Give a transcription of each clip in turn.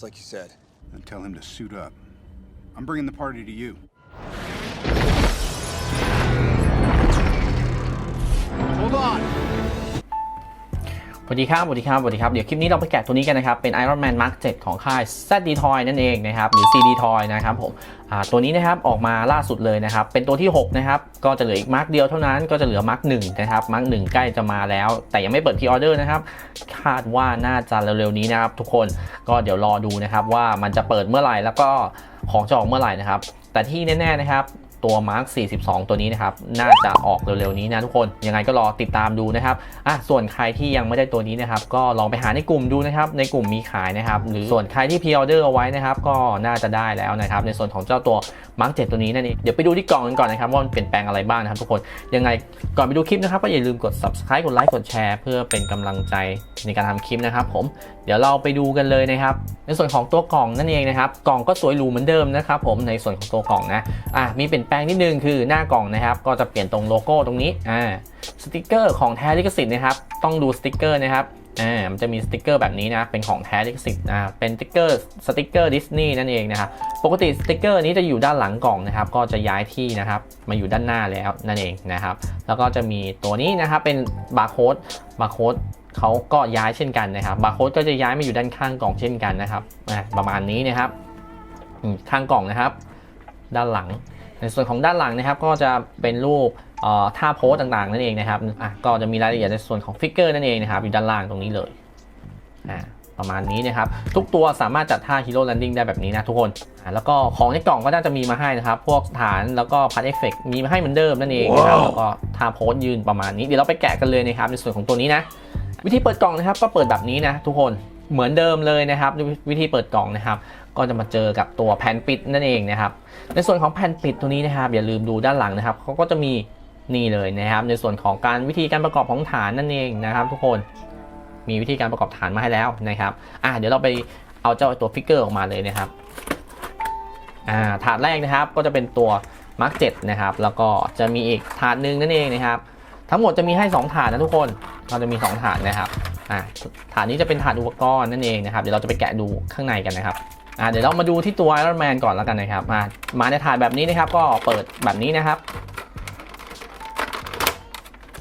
just like you said. Then tell him to suit up. I'm bringing the party to you. วัสดีครับสวัสดีครับสวัสดีครับ เดี๋ยวคลิปนี้เราไปแกะตัวนี้กันนะครับ เป็น Iron Man Mark 7 ของค่าย ZD Toy นั่นเองนะครับ หรือ CD Toy นะครับผมตัวนี้นะครับออกมาล่าสุดเลยนะครับ เป็นตัวที่ 6 นะครับ ก็จะเหลืออีกมาร์กเดียวเท่านั้น ก็จะเหลือมาร์ก1นะครับ มาร์ก1ใกล้จะมาแล้ว แต่ยังไม่เปิดพรีออเดอร์นะครับ คาดว่าน่าจะเร็วๆนี้นะครับทุกคน ก็เดี๋ยวรอดูนะครับว่ามันจะเปิดเมื่อไหร่ แล้วก็ของจะออกเมื่อไหร่นะครับ แต่ที่แน่ๆนะครับ ตัว Mark 42 ตัวนี้นะครับ น่าจะออกเร็วๆนี้นะทุกคน ยังไงก็รอติดตามดูนะครับ อะ ส่วนใครที่ยังไม่ได้ตัวนี้นะครับ ก็ลองไปหาในกลุ่มดูนะครับ ในกลุ่มมีขายนะครับ หรือส่วนใครที่พ r ออเดอร์เอาไว้นะครับ ก็น่าจะได้แล้วนะครับ ในส่วนของเจ้าตัว Mark 7 ตัวนี้นั่นเอง เดี๋ยวไปดูที่กล่องกันก่อนนะครับว่ามันเปลี่ยนแปลงอะไรบ้างนะครับทุกคน ยังไงก่อนไปดูคลิปนะครับก็อย่าลืมกด subscribe กดไลค์กดแชร์เพื่อเป็นกำลังใจในการทำคลิปนะครับ ผม เดี๋ยวเราไปดูกันเลยนะครับ ในส่วนของตัวกล่องนั่นเองนะครับ กล่องก็สวยหรูเหมือนเดิมนะครับ ผม ในส่วนของตัวกล่องนะ อะ มีเปลี่ยนแปลงนิดนึงคือหน้ากล่องนะครับ ก็จะเปลี่ยนตรงโลโก้ตรงนี้อ่าสติกเกอร์ของแท้ลิขสิทธิ์นะครับ ต้องดูสติกเกอร์นะครับอ่ามันจะมีสติกเกอร์แบบนี้นะเป็นของแท้ลิขสิทธิ์นะเป็นสติกเกอร์สติกเกอร์ดิสนีย์นั่นเองนะครับปกติสติกเกอร์นี้จะอยู่ด้านหลังกล่องนะครับ ก็จะย้ายที่นะครับมาอยู่ด้านหน้าแล้วนั่นเองนะครับ แล้วก็จะมีตัวนี้นะครับเป็นบาร์โค้ดบาร์โค้ดเขาก็ย้ายเช่นกันนะครับบาร์โค้ดก็จะย้ายมาอยู่ด้านข้างกล่องเช่นกันนะครับประมาณนี้นะครับข้างกล่องนะครับ ด้านหลัง ในส่วนของด้านหลังนะครับก็จะเป็นรูปเอ่อท่าโพสต่างๆนั่นเองนะครับอะก็จะมีรายละเอียดในส่วนของฟิกเกอร์นั่นเองนะครับอยู่ด้านล่างตรงนี้เลยอ่าประมาณนี้นะครับทุกตัวสามารถจัดท่าฮีโร่แลนดิ้งได้แบบนี้นะทุกคนอะแล้วก็ของในกล่องก็น่าจะมีมาให้นะครับ พวกฐานแล้วก็พัดเอฟเฟกมีมาให้เหมือนเดิมนั่นเองนะครับแล้วก็ท่าโพสยืนประมาณนี้เดี๋ยวเราไปแกะกันเลยนะครับในส่วนของตัวนี้นะ วิธีเปิดกล่องนะครับก็เปิดแบบนี้นะทุกคนเหมือนเดิมเลยนะครับวิธีเปิดกล่องนะครับ ก็จะมาเจอกับตัวแผ่นปิดนั่นเองนะครับ ในส่วนของแผ่นปิดตัวนี้นะครับ อย่าลืมดูด้านหลังนะครับเขาก็จะมีนี่เลยนะครับ ในส่วนของการวิธีการประกอบของฐานนั่นเองนะครับ ทุกคนมีวิธีการประกอบฐานมาให้แล้วนะครับอะเดี๋ยวเราไปเอาเจ้าตัวฟิกเกอร์ออกมาเลยนะครับอ่าถาดแรกนะครับก็จะเป็นตัวมาร์กเนะครับ แล้วก็จะมีอีกถาดหนึ่งนั่นเองนะครับ ทั้งหมดจะมีให้ 2 ถาดนะทุกคนเราจะมี 2 ถาดนะครับอ่าถาดนี้จะเป็นถาดอุปกรณ์นั่นเองนะครับ เดี๋ยวเราจะไปแกะดูข้างในกันนะครับ อ่าเดี๋ยวเรามาดูที่ตัว Iron Man ก่อนแล้วกันนะครับมามาในถาดแบบนี้นะครับ ก็เปิดแบบนี้นะครับ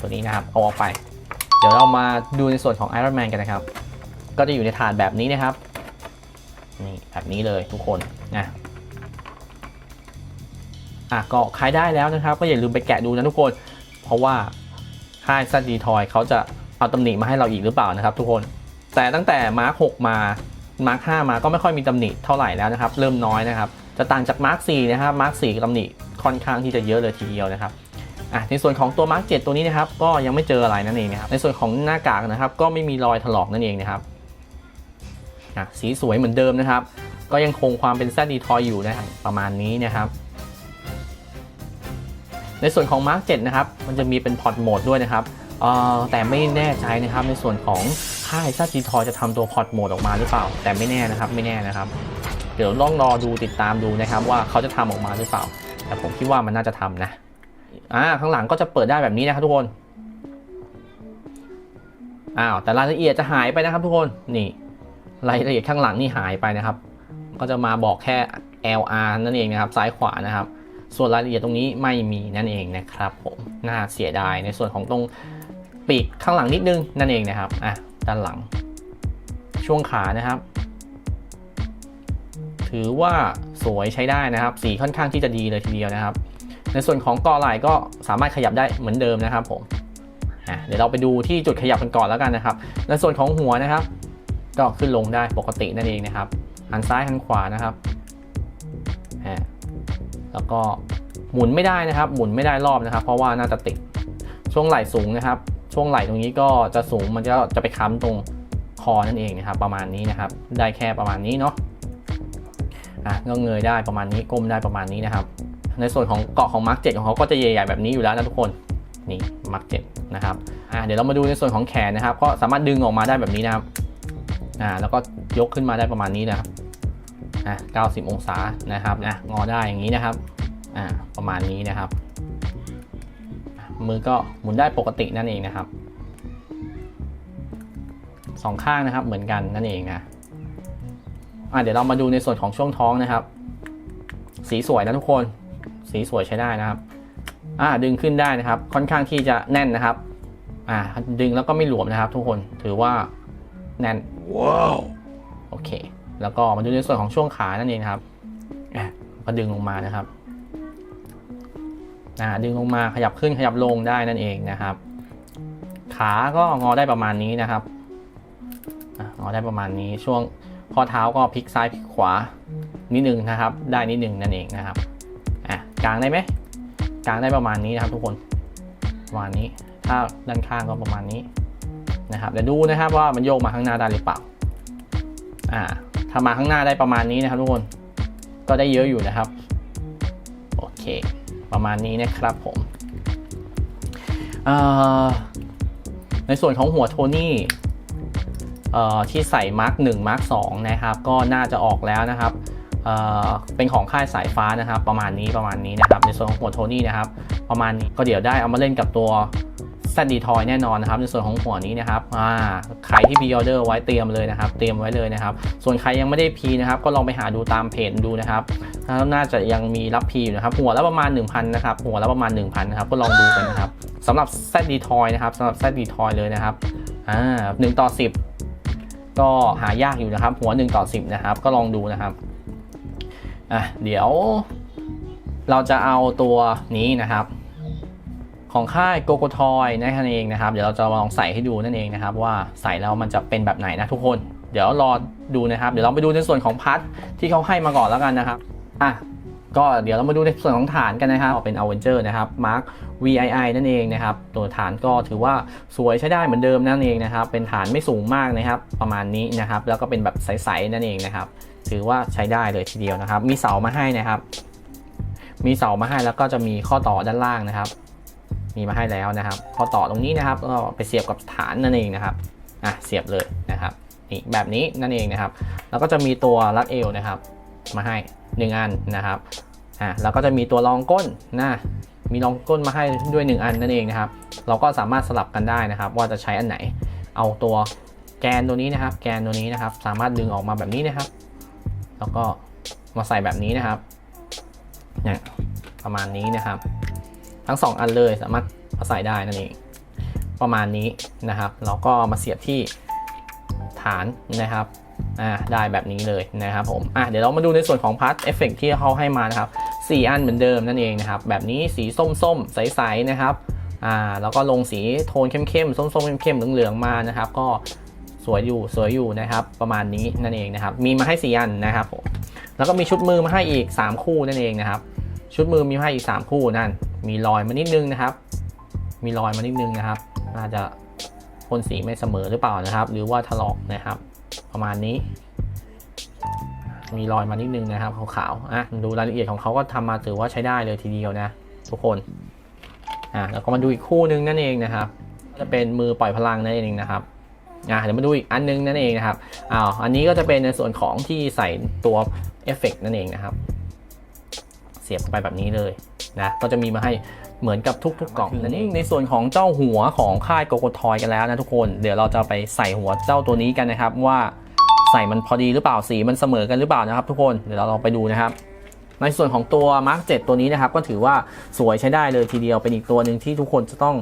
ตัวนี้นะครับเอาออกไป เดี๋ยวเรามาดูในส่วนของ Iron Man กันนะครับ ก็จะอยู่ในถาดแบบนี้นะครับนี่แบบนี้เลยทุกคนนะอะก็ขายได้แล้วนะครับ ก็อย่าลืมไปแกะดูนะทุกคน เพราะว่าค่ายซัดดีทอยเขาจะเอาตำหนิมาให้เราอีกหรือเปล่านะครับ ทุกคนแต่ตั้งแต่มาร์ค6มา มาร์ค5มาก็ไม่ค่อยมีตำหนิเท่าไหร่แล้วนะครับ เริ่มน้อยนะครับ จะต่างจากมาร์ค4นะครับมาร์ค4ตำหนิค่อนข้างที่จะเยอะเลยทีเดียวนะครับอะในส่วนของตัวมาร์ค7ตัวนี้นะครับก็ยังไม่เจออะไรนั่นเองนะครับในส่วนของหน้ากากนะครับ ก็ไม่มีรอยถลอกนั่นเองนะครับอะสีสวยเหมือนเดิมนะครับ ก็ยังคงความเป็นแซดดีทอยอยู่นะประมาณนี้นะครับ ในส่วนของ Mark 7นะครับมันจะมีเป็นพอร์ตโหมดด้วยนะครับเอ่อแต่ไม่แน่ใจนะครับในส่วนของ ค่ายซัจีทอจะทำตัวพอร์ตโหมดออกมาหรือเปล่า แต่ไม่แน่นะครับไม่แน่นะครับ เดี๋ยวลองรอดูติดตามดูนะครับว่าเขาจะทำออกมาหรือเปล่า แต่ผมคิดว่ามันน่าจะทำนะอ่าข้างหลังก็จะเปิดได้แบบนี้นะครับทุกคนอ้าวแต่รายละเอียดจะหายไปนะครับทุกคนนี่รายละเอียดข้างหลังนี่หายไปนะครับ ก็จะมาบอกแค่ LR นั่นเองนะครับซ้ายขวานะครับ ส่วนรายละเอียดตรงนี้ไม่มีนั่นเองนะครับผมน่าเสียดายในส่วนของตรงปีกข้างหลังนิดนึงนั่นเองนะครับอะ ด้านหลัง ช่วงขานะครับ ถือว่าสวยใช้ได้นะครับ สีค่อนข้างที่จะดีเลยทีเดียวนะครับ ในส่วนของกอไหล่ก็สามารถขยับได้เหมือนเดิมนะครับผมเดี๋ยวเราไปดูที่จุดขยับกันก่อนแล้วกันนะครับ ในส่วนของหัวนะครับ ก็ขึ้นลงได้ปกตินั่นเองนะครับหันซ้ายหันขวานะครับแล้วก็หมุนไม่ได้นะครับ หมุนไม่ได้รอบนะครับ เพราะว่าน่าจะติดช่วงไหล่สูงนะครับ ช่วงไหล่ตรงนี้ก็จะสูงมันจะจะไปค้ำตรงคอนั่นเองนะครับ ประมาณนี้นะครับ ได้แค่ประมาณนี้เนาะอะก็เงยได้ประมาณนี้ก้มได้ประมาณนี้นะครับ ในส่วนของเกาะของมาร์กเจ็ของเขาก็จะใหญ่ๆแบบนี้อยู่แล้วนะทุกคนนี่มาร์กเจ็นะครับอะเดี๋ยวเรามาดูในส่วนของแขนนะครับ ก็สามารถดึงออกมาได้แบบนี้นะครับอ่าแล้วก็ยกขึ้นมาได้ประมาณนี้นะครับอะ90 องศานะครับนะงอได้อย่างนี้นะครับอ่าประมาณนี้นะครับ มือก็หมุนได้ปกตินั่นเองนะครับสองข้างนะครับเหมือนกันนั่นเองนะอะเดี๋ยวเรามาดูในส่วนของช่วงท้องนะครับ สีสวยนะทุกคน สีสวยใช้ได้นะครับอ่าดึงขึ้นได้นะครับ ค่อนข้างที่จะแน่นนะครับอ่าดึงแล้วก็ไม่หลวมนะครับ ทุกคนถือว่าแน่นว้าวโอเค แล้วก็มาดูในส่วนของช่วงขานั่นเองนะครับอะก็ดึงลงมานะครับอ่า ดึงลงมาขยับขึ้นขยับลงได้นั่นเองนะครับ ขาก็งอได้ประมาณนี้นะครับงอได้ประมาณนี้ช่วงข้อเท้าก็พลิกซ้ายพลิกขวานิดนึงนะครับ ได้นิดนึงนั่นเองนะครับอะกลางได้ไหมกลางได้ประมาณนี้นะครับทุกคนประมาณนี้ ถ้าด้านข้างก็ประมาณนี้นะครับเดี๋ยวดูนะครับว่ามันโยกมาข้างหน้าได้หรือเปล่าอ่าถ้ามาข้างหน้าได้ประมาณนี้นะครับทุกคนก็ได้เยอะอยู่นะครับ โอเค ประมาณนี้นะครับผมในส่วนของหัวโทนี่ที่ใส่มาร์กหนึ่งมาร์กสองนะครับ ก็น่าจะออกแล้วนะครับเเป็นของค่ายสายฟ้านะครับ ประมาณนี้ประมาณนี้นะครับ ในส่วนของหัวโทนี่นะครับ ประมาณนี้ก็เดี๋ยวได้เอามาเล่นกับตัว แซดดีทอยแน่นอนนะครับในส่วนของหัวนี้นะครับอ่าใครที่พีออเดอร์ไว้เตรียมเลยนะครับ เตรียมไว้เลยนะครับ ส่วนใครยังไม่ได้พีนะครับก็ลองไปหาดูตามเพจดูนะครับน่าจะยังมีรับพีอยู่นะครับหัวละประมาณ 1,000นะครับหัวละประมาณ 1,000นะครับก็ลองดูกันนะครับสำหรับแซดดีทอยนะครับสำหรับแซดดีทอยเลยนะครับอ่าหนึ่งต่อ10ก็หายากอยู่นะครับ หัว1ต่อ10นะครับก็ลองดูนะครับอะเดี๋ยวเราจะเอาตัวนี้นะครับ ของค่ายโกโกทอยนั่นเองนะครับ เดี๋ยวเราจะลองใส่ให้ดูนั่นเองนะครับว่าใส่แล้วมันจะเป็นแบบไหนนะทุกคน เดี๋ยวรอดูนะครับ เดี๋ยวเราไปดูในส่วนของพัดที่เขาให้มาก่อนแล้วกันนะครับอะก็เดี๋ยวเรามาดูในส่วนของฐานกันนะครับเป็น a v e n g e r นะครับ Mark VII นั่นเองนะครับ ตัวฐานก็ถือว่าสวยใช้ได้เหมือนเดิมนั่นเองนะครับ เป็นฐานไม่สูงมากนะครับ ประมาณนี้นะครับ แล้วก็เป็นแบบใสๆนั่นเองนะครับ ถือว่าใช้ได้เลยทีเดียวนะครับ มีเสามาให้นะครับ มีเสามาให้แล้วก็จะมีข้อต่อด้านล่างนะครับ มีมาให้แล้วนะครับ พอต่อตรงนี้นะครับก็ไปเสียบกับฐานนั่นเองนะครับอะเสียบเลยนะครับนี่แบบนี้นั่นเองนะครับ แล้วก็จะมีตัวรัดเอวนะครับ มาให้หนึ่งอันนะครับอะแล้วก็จะมีตัวรองก้นนะมีรองก้นมาให้ด้วย 1 อันนั่นเองนะครับ เราก็สามารถสลับกันได้นะครับ ว่าจะใช้อันไหน เอาตัวแกนตัวนี้นะครับ แกนตัวนี้นะครับ สามารถดึงออกมาแบบนี้นะครับ แล้วก็มาใส่แบบนี้นะครับเนี่ยประมาณนี้นะครับ ทั้ง 2 อันเลยสามารถเอาใส่ได้นั่นเองประมาณนี้นะครับเราก็มาเสียบที่ฐานนะครับอ่าได้แบบนี้เลยนะครับผมอะเดี๋ยวเรามาดูในส่วนของพาร์ทเอฟเฟกที่เขาให้มานะครับ4 อันเหมือนเดิมนั่นเองนะครับแบบนี้สีส้มๆ ใสๆนะครับอ่าแล้วก็ลงสีโทนเข้มๆส้มๆเข้มๆเหลืองๆมานะครับ ก็สวยอยู่สวยอยู่นะครับประมาณนี้นั่นเองนะครับมีมาให้4อันนะครับผมแล้วก็มีชุดมือมาให้อีก 3 คู่นั่นเองนะครับชุดมือมีมาให้อีก 3 คู่นั่น มีรอยมานิดนึงนะครับ มีรอยมานิดนึงนะครับ น่าจะพ่นสีไม่เสมอหรือเปล่านะครับ หรือว่าถลอกนะครับ ประมาณนี้ มีรอยมานิดนึงนะครับขาวๆอะดูรายละเอียดของเขาก็ทำมาถือว่าใช้ได้เลยทีเดียวนะ ทุกคนอะแล้วก็มาดูอีกคู่นึงนั่นเองนะครับ จะเป็นมือปล่อยพลังนั่นเองนะครับอะเดี๋ยวมาดูอีกอันนึงนั่นเองนะครับอ้าวอันนี้ก็จะเป็นในส่วนของที่ใส่ตัวเอฟเฟกต์นั่นเองนะครับ เสียบไปแบบนี้เลย นะก็จะมีมาให้เหมือนกับทุก ๆกล่องนั่นเองในส่วนของเจ้าหัวของค่ายโกโกทอยกันแล้วนะทุกคนเดี๋ยวเราจะไปใส่หัวเจ้าตัวนี้กันนะครับว่าใส่มันพอดีหรือเปล่าสีมันเสมอกันหรือเปล่านะครับ ทุกคนเดี๋ยวเราลองไปดูนะครับ ในส่วนของตัว Mark 7 ตัวนี้นะครับ ก็ถือว่าสวยใช้ได้เลยทีเดียวเป็นอีกตัวหนึ่งที่ทุกคนจะต้อง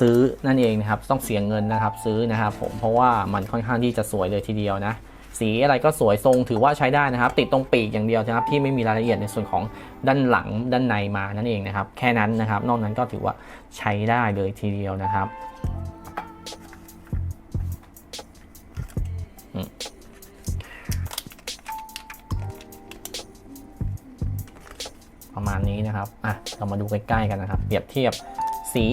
ซื้อนั่นเองนะครับ ต้องเสียเงินนะครับซื้อนะครับผมเพราะว่ามันค่อนข้างที่จะสวยเลยทีเดียวนะ สีอะไรก็สวยทรงถือว่าใช้ได้นะครับ ติดตรงปีกอย่างเดียวนะครับ ที่ไม่มีรายละเอียดในส่วนของด้านหลังด้านในมานั่นเองนะครับ แค่นั้นนะครับ นอกนั้นก็ถือว่าใช้ได้เลยทีเดียวนะครับประมาณนี้นะครับ อะ เรามาดูใกล้ๆกันนะครับ เปรียบเทียบสี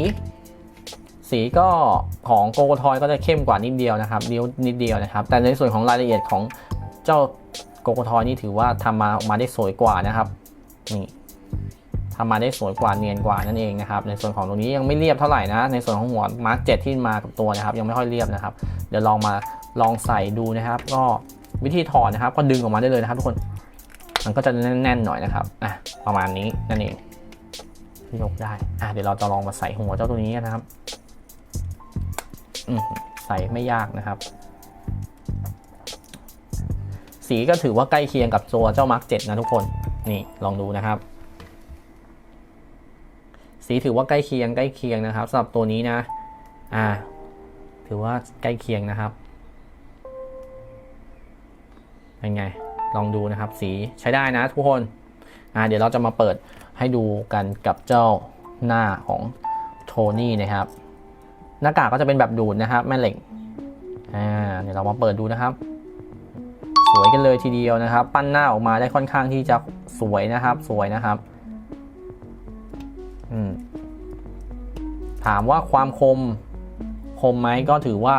สีก็ของโกโกทอยก็จะเข้มกว่านิดเดียวนะครับนิ้วนิดเดียวนะครับ แต่ในส่วนของรายละเอียดของเจ้าโกโกทอยนี่ถือว่าทำมาออกมาได้สวยกว่านะครับนี่ทำมาได้สวยกว่าเนียนกว่านั่นเองนะครับ ในส่วนของตรงนี้ยังไม่เรียบเท่าไหร่นะ ในส่วนของหัวมาร์กเจ็ที่มากับตัวนะครับ ยังไม่ค่อยเรียบนะครับ เดี๋ยวลองมาลองใส่ดูนะครับ ก็วิธีถอดนะครับ ก็ดึงออกมาได้เลยนะครับทุกคน มันก็จะแน่นๆหน่อยนะครับอะประมาณนี้นั่นเองยกได้อะเดี๋ยวเราจะลองมาใส่หัวเจ้าตัวนี้นะครับ ใส่ไม่ยากนะครับ สีก็ถือว่าใกล้เคียงกับตัวเจ้ามาร์กเนะทุกคน นี่ลองดูนะครับ สีถือว่าใกล้เคียงใกล้เคียงนะครับสำหรับตัวนี้นะ อ่า ถือว่าใกล้เคียงนะครับเป็นไง ลองดูนะครับ สีใช้ได้นะทุกคน อ่า เดี๋ยวเราจะมาเปิดให้ดูกันกับเจ้าหน้าของโทนี่นะครับ หน้ากากก็จะเป็นแบบดูดนะครับแม่เหล็กอ่าเดี๋ยวเรามาเปิดดูนะครับ สวยกันเลยทีเดียวนะครับ ปั้นหน้าออกมาได้ค่อนข้างที่จะสวยนะครับ สวยนะครับอืมถามว่าความคมคมไหมก็ถือว่า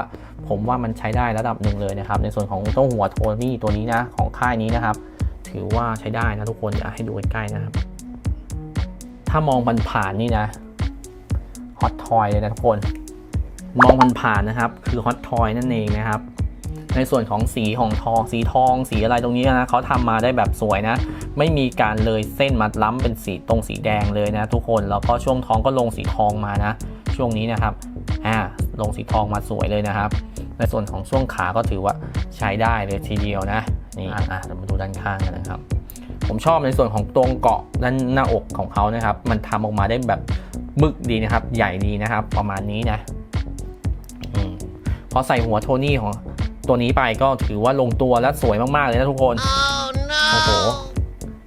ผมว่ามันใช้ได้ระดับหนึ่งเลยนะครับ ในส่วนของเจ้าหัวโทนี่ตัวนี้นะของค่ายนี้นะครับ ถือว่าใช้ได้นะทุกคนเดี๋ยวให้ดูใกล้ๆนะครับ ถ้ามองผ่านๆนี่นะฮอตทอยเลยนะทุกคน มองผ่านๆนะครับ คือฮอตทอยนั่นเองนะครับ ในส่วนของสีของทองสีทอง สีอะไรตรงนี้นะเขาทำมาได้แบบสวยนะ ไม่มีการเลยเส้นมาล้ำเป็นสีตรงสีแดงเลยนะ ทุกคนแล้วก็ช่วงท้องก็ลงสีทองมานะ ช่วงนี้นะครับอ่าลงสีทองมาสวยเลยนะครับ ในส่วนของช่วงขาก็ถือว่าใช้ได้เลยทีเดียวนะนี่อะเรามาดูด้านข้างกันนะครับผมชอบในส่วนของตรงเกาะด้านหน้าอกของเขานะครับ มันทำออกมาได้แบบบึกดีนะครับ ใหญ่ดีนะครับ ประมาณนี้นะ อใส่หัวโทนี่ของตัวนี้ไปก็ถือว่าลงตัวและสวยมาก ๆ เลยนะทุกคนโอ้โห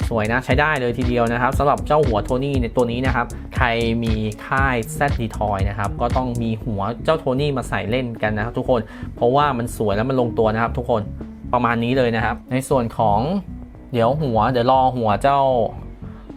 สวยนะใช้ได้เลยทีเดียวนะครับสำหรับเจ้าหัวโทนี่ในตัวนี้นะครับ ใครมีค่าย Z d t o y นะครับ ก็ต้องมีหัวเจ้าโทนี่มาใส่เล่นกันนะครับทุกคน เพราะว่ามันสวยแล้วมันลงตัวนะครับทุกคนประมาณนี้เลยนะครับ ในส่วนของเดี๋ยวหัวเดี๋ยวรอหัวเจ้า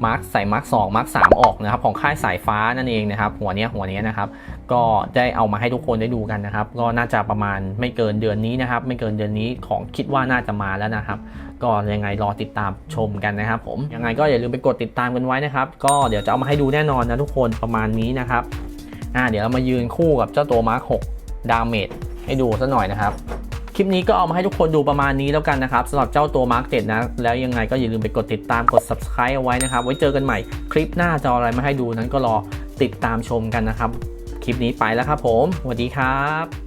มาร์คใส่มาร์คสองมาร์คสามออกนะครับ ของค่ายสายฟ้านั่นเองนะครับ หัวเนี้ยหัวเนี้ยนะครับ ก็ได้เอามาให้ทุกคนได้ดูกันนะครับ ก็น่าจะประมาณไม่เกินเดือนนี้นะครับ ไม่เกินเดือนนี้ของคิดว่าน่าจะมาแล้วนะครับ ก็ยังไงรอติดตามชมกันนะครับ ผมยังไงก็อย่าลืมไปกดติดตามกันไว้นะครับ ก็เดี๋ยวจะเอามาให้ดูแน่นอนนะทุกคนประมาณนี้นะครับอ่าเดี๋ยวเรามายืนคู่กับเจ้าตัวมาร์ค6ดาเมจให้ดูสักหน่อยนะครับคลิปนี้ก็เอามาให้ทุกคนดูประมาณนี้แล้วกันนะครับสำหรับเจ้าตัวมาร์ค7นะ แล้วยังไงก็อย่าลืมไปกดติดตามกด subscribe เอาไว้นะครับ ไว้เจอกันใหม่คลิปหน้าจะออะไรมาให้ดูนั้นก็รอติดตามชมกันนะครับ คลิปนี้ไปแล้วครับผมสวัสดีครับ